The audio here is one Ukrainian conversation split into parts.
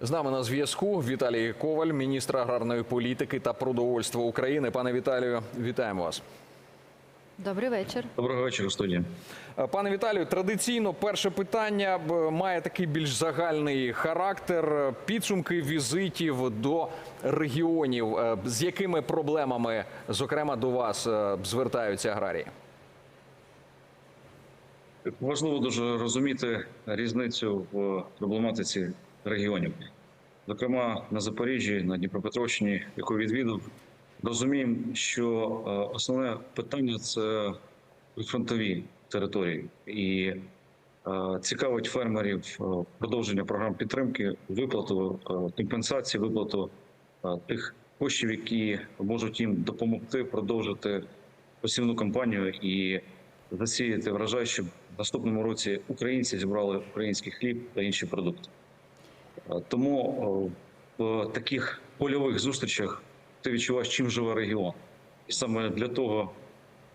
З нами на зв'язку Віталій Коваль, міністр аграрної політики та продовольства України. Пане Віталію, вітаємо вас. Добрий вечір. Доброго вечора, студія. Е, Пане Віталію, традиційно перше питання має такий більш загальний характер. Підсумки візитів до регіонів. Е, З якими проблемами, зокрема, до вас е, звертаються аграрії? Важливо дуже розуміти різницю в проблематиці регіонів. Зокрема, на Запоріжжі, на Дніпропетровщині, яку відвідав, розуміємо, що е, основне питання це прифронтові території, і е, цікавить фермерів е, продовження програм підтримки, виплату компенсації, виплату тих коштів, які можуть їм допомогти продовжити посівну кампанію і засіяти врожай, щоб в наступному році українці зібрали український хліб та інші продукти. Е, Тому е, в таких польових зустрічах ти відчуваєш, чим живе регіон. І саме для того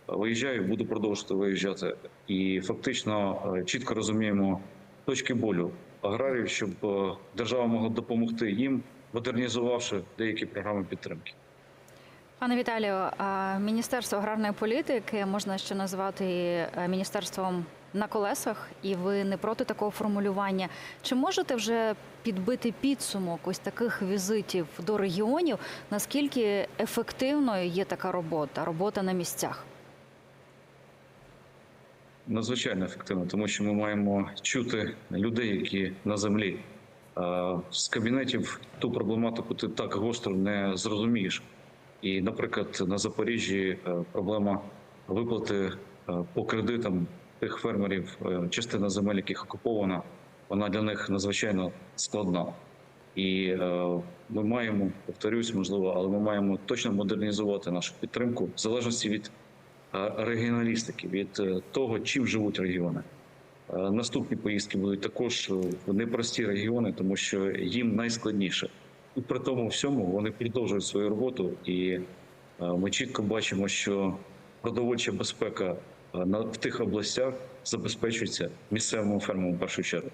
е, виїжджаю, буду продовжувати виїжджати. І фактично чітко розуміємо точки болю аграріїв, щоб держава могла допомогти їм, модернізувавши деякі програми підтримки. Пане Віталію, Міністерство аграрної політики можна ще назвати міністерством на колесах, і ви не проти такого формулювання. Чи можете вже підбити підсумок ось таких візитів до регіонів? Наскільки ефективною є така робота, робота на місцях? надзвичайно ефективно, тому що ми маємо чути людей, які на землі. З кабінетів ту проблематику ти так гостро не зрозумієш. І, наприклад, на Запоріжжі е, проблема виплати е, по кредитам тих фермерів, е, частина земель, яких окупована, вона для них надзвичайно складна. І е, ми маємо, повторюсь, можливо, але ми маємо точно модернізувати нашу підтримку в залежності від е, регіоналістики, від того, чим живуть регіони. Наступні поїздки будуть також в непрості регіони, тому що їм найскладніше. І при тому всьому вони продовжують свою роботу, і ми чітко бачимо, що продовольча безпека в тих областях забезпечується місцевими фермами в першу чергу.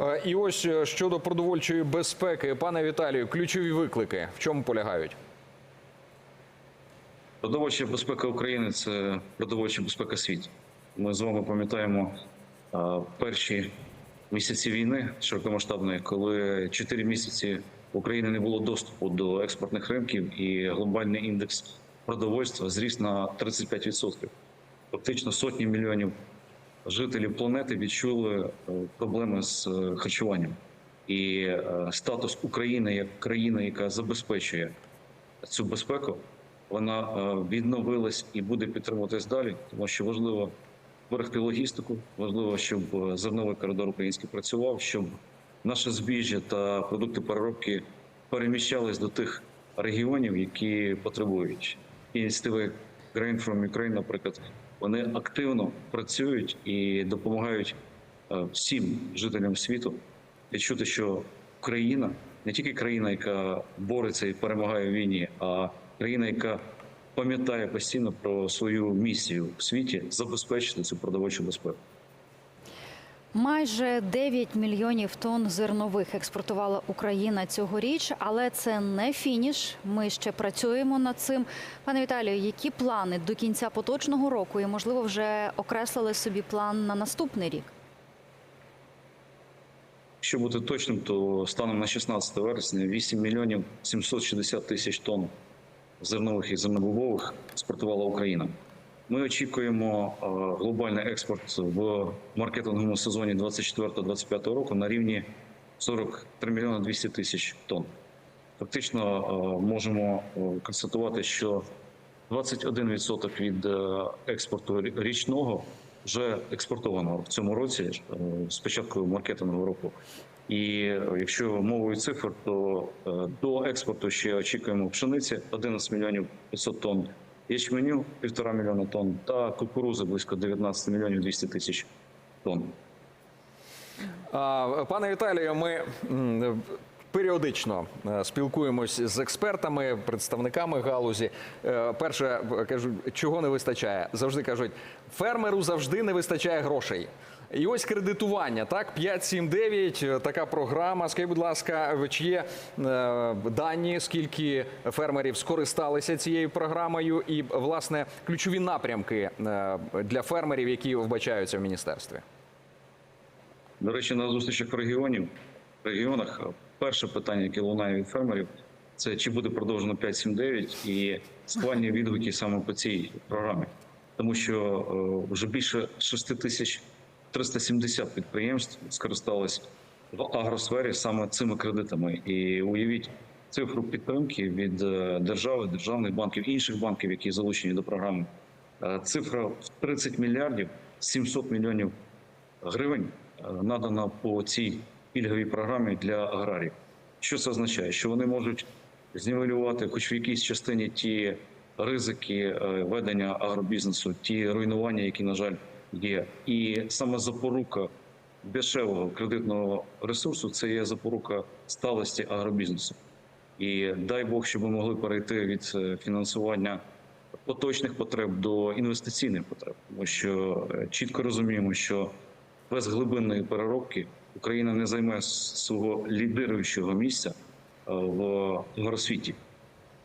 Е, І ось е, щодо продовольчої безпеки, пане Віталію, ключові виклики в чому полягають? Продовольча безпека України це продовольча безпека світу. Ми з вами пам'ятаємо перші місяці війни широкомасштабної, коли 4 місяці в Україні не було доступу до експортних ринків, і глобальний індекс продовольства зріс на 35%. Фактично сотні мільйонів жителів планети відчули е, проблеми з е, харчуванням. І е, статус України як країни, яка забезпечує цю безпеку, вона відновилась і буде підтримуватись далі, тому що важливо зберегти логістику, важливо, щоб зерновий коридор український працював, щоб наше збіжжя та продукти переробки переміщались до тих регіонів, які потребують. Ініціативи Grain from Ukraine, наприклад, вони активно працюють і допомагають е, всім жителям світу відчути, що Україна не тільки країна, яка бореться і перемагає в війні, а країна, яка пам'ятає постійно про свою місію в світі забезпечити цю продовольчу безпеку. Майже 9 мільйонів тонн зернових експортувала Україна цьогоріч, але це не фініш. Ми ще працюємо над цим. Пане Віталію, які плани до кінця поточного року і можливо вже окреслили собі план на наступний рік? Якщо бути точним, то станом на 16 вересня 8 мільйонів 760 тисяч тонн зернових і зернобобових експортувала Україна. Ми очікуємо е, глобальний експорт в маркетинговому сезоні 24-25 року на рівні 43 мільйони 200 тисяч тонн. Фактично е, можемо е, констатувати, що 21% від експорту річного вже експортовано в цьому році з початку маркетингового року. І якщо мовою цифр, то до експорту ще очікуємо пшениці 11 мільйонів 500 тонн, ячменю 1,5 мільйона тонн та кукурузи близько 19 мільйонів 200 тисяч тонн. Пане Віталію, ми періодично е, спілкуємось з експертами, представниками галузі. Е, Перше кажу, чого не вистачає. Завжди кажуть, фермеру завжди не вистачає грошей. І ось кредитування, так, 579, е, така програма. Скажіть, будь ласка, чи є е, дані, скільки фермерів скористалися цією програмою, і власне ключові напрямки е, для фермерів, які вбачаються в міністерстві? До речі, на зустрічах регіонів в регіонах перше питання, яке лунає від фермерів, це чи буде продовжено 5.7.9 і схвальні відгуки саме по цій програмі, тому що вже більше 6 тисяч 370 підприємств скористались в агросфері саме цими кредитами. І уявіть цифру підтримки від е, держави, державних банків, інших банків, які залучені до програми. Е, Цифра в 30 мільярдів 700 мільйонів гривень е, надана по цій пільговій програмі для аграріїв. Що це означає? Що вони можуть знівелювати, хоч в якійсь частині ті ризики ведення агробізнесу, ті руйнування, які, на жаль, є. І саме запорука дешевого кредитного ресурсу це є запорука сталості агробізнесу. І дай Бог, щоб ми могли перейти від е, фінансування поточних потреб до інвестиційних потреб, тому що е, чітко розуміємо, що без глибинної переробки Україна не займе свого лідируючого місця е, в агросвіті.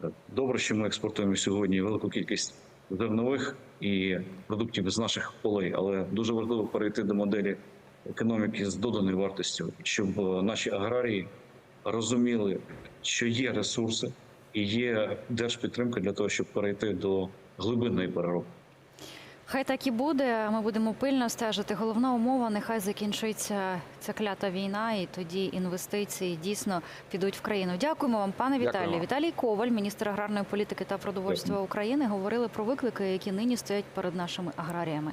Е, Добре, що ми експортуємо сьогодні велику кількість зернових і продуктів з наших полей, але дуже важливо перейти до моделі економіки з доданою вартістю, щоб е, наші аграрії розуміли, що є ресурси і є держпідтримка для того, щоб перейти до глибинної переробки. Хай так і буде. Ми будемо пильно стежити. Головна умова нехай закінчується ця клята війна, і тоді інвестиції дійсно підуть в країну. Дякуємо вам, пане Віталій. Віталію. Віталій Коваль, міністр аграрної політики та продовольства України, говорили про виклики, які нині стоять перед нашими аграріями.